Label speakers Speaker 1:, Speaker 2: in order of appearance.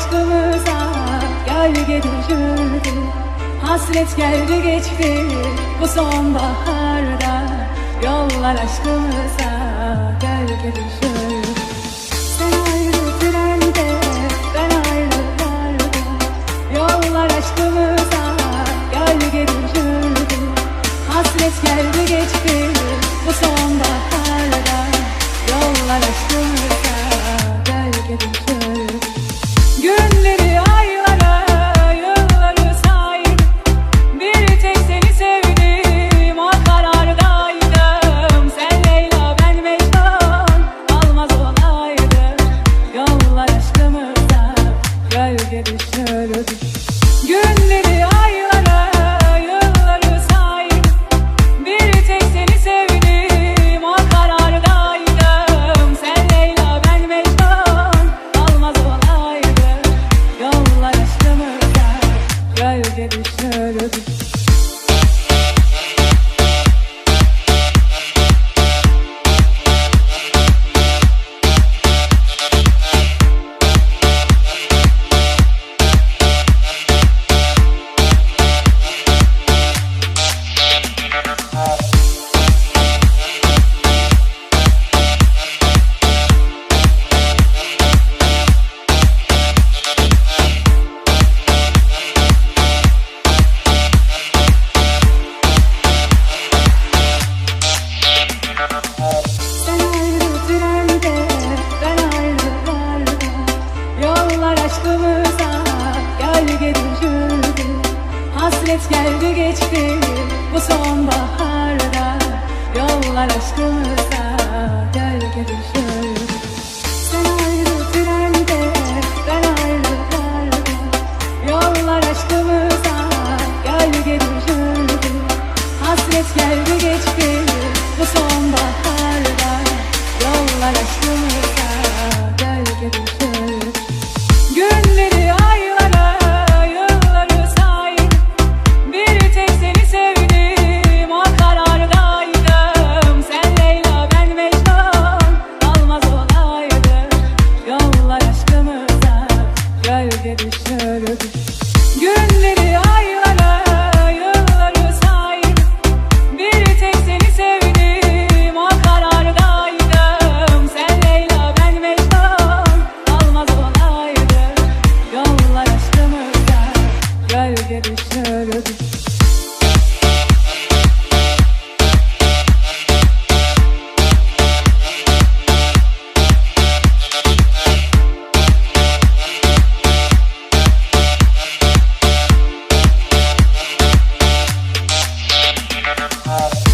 Speaker 1: aşkımıza gölge düşürdü Hasret geldi geçti bu sonbaharda. Yollar aşkımıza ah, gölge düşürdü Sen ayrı ben ayrı karda. Yollar aşkımıza ah, gölge düşürdü Hasret geldi geçti bu sonbaharda. Yollar aşkımıza ah, gölge düşürdü gölge düşürdü Hasret geldi geçti bu sonbaharda. Yollar aşkımıza gölge düşürdü Thank